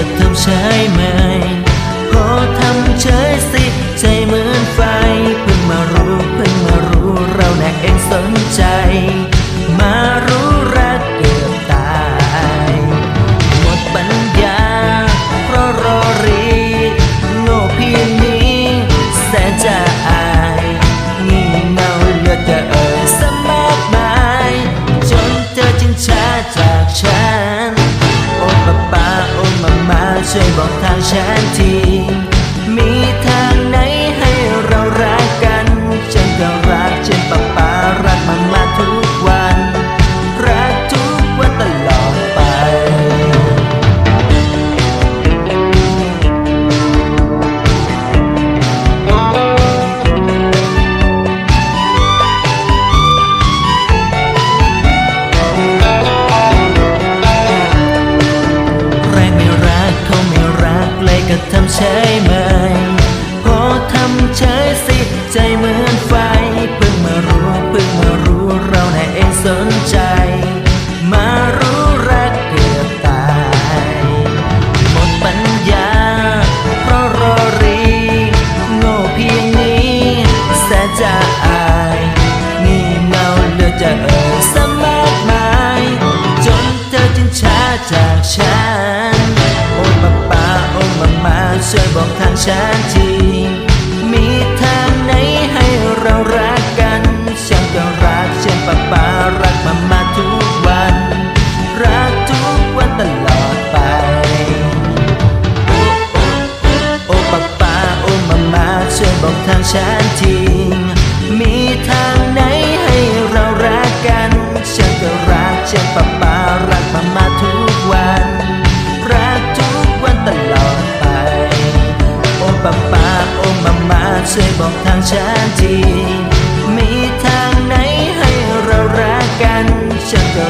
ก็ทำใช่ไหมพอทำใฉยสิ ช่วยบอกทางฉันที ทำใช่ไหมพอทำใช่สิใจเหมือนฟ้า ช่วยบอกทางฉันทีมีทางไหนให้เรารักกันฉันก็รักฉันปะปารักมามาทุกวัน รักทุกวันตลอดไป โอ้โอ้โอ้ปะปาโอ้มามาช่วยบอกทางฉันที มาช่วยบอกทางฉันที มีทางไหนให้เรารักกัน ฉันก็